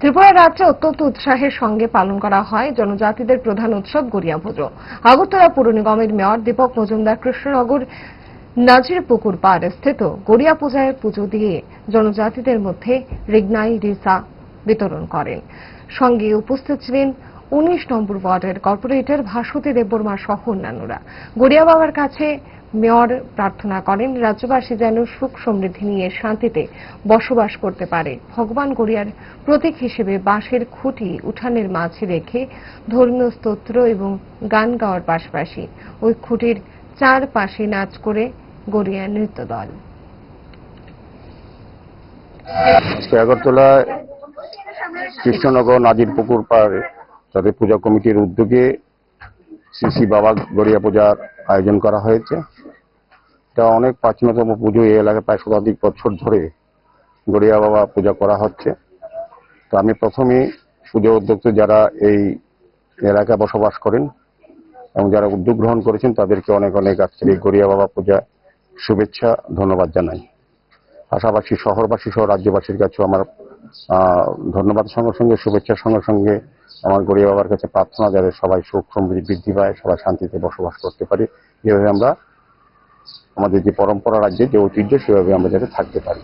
ত্রিপুরা রাজ্যে অত্যন্ত উৎসাহের সঙ্গে পালন করা হয় জনজাতিদের প্রধান উৎসব গড়িয়া পুজো। আগরতলা পুর নিগমের মেয়র দীপক মজুমদার কৃষ্ণনগর নাজির পুকুর পাড় স্থিত গড়িয়া পূজায় পুজো দিয়ে জনজাতিদের মধ্যে রিগনাই রিসা বিতরণ করেন। সঙ্গে উপস্থিত ছিলেন উনিশ নম্বর ওয়ার্ডের কর্পোরেটর ভাস্বতী দেববর্মা সহ অন্যান্যরা। গড়িয়া বাবার কাছে মেয়র প্রার্থনা করেন, রাজ্যবাসী যেন সুখ সমৃদ্ধি নিয়ে শান্তিতে বসবাস করতে পারে। ভগবান গড়িয়ার প্রতীক হিসেবে বাঁশের খুঁটি উঠানের মাঝে রেখে ধর্মীয় স্তোত্র এবং গান গাওয়ার পাশাপাশি ওই খুঁটির চারপাশে নাচ করে গড়িয়া নৃত্য দল কৃষ্ণনগর নাজির পুকুর পাড়ে তাদের পূজা কমিটির উদ্যোগে শ্রী শ্রী বাবা গড়িয়া পূজার আয়োজন করা হয়েছে। এটা অনেক প্রাচীনতম পুজো, এই এলাকায় প্রায় শতাধিক বছর ধরে গড়িয়া বাবা পূজা করা হচ্ছে। তো আমি প্রথমেই পুজো উদ্যোক্তা যারা এই এলাকায় বসবাস করেন এবং যারা উদ্যোগ গ্রহণ করেছেন, তাদেরকে অনেক অনেক আজকের এই গড়িয়া বাবা পূজা শুভেচ্ছা, ধন্যবাদ জানাই। পাশাপাশি শহরবাসী সহ রাজ্যবাসীর কাছেও আমার ধন্যবাদ সঙ্গে সঙ্গে শুভেচ্ছার সঙ্গে সঙ্গে আমার গড়িয়া বাবার কাছে প্রার্থনা যাতে সবাই সুখ সমৃদ্ধি বৃদ্ধি পায়, সবাই শান্তিতে বসবাস করতে পারি। যেভাবে আমরা আমাদের যে পরম্পরা রাজ্যে যে ঐতিহ্য সেভাবে আমরা যাতে থাকতে পারি।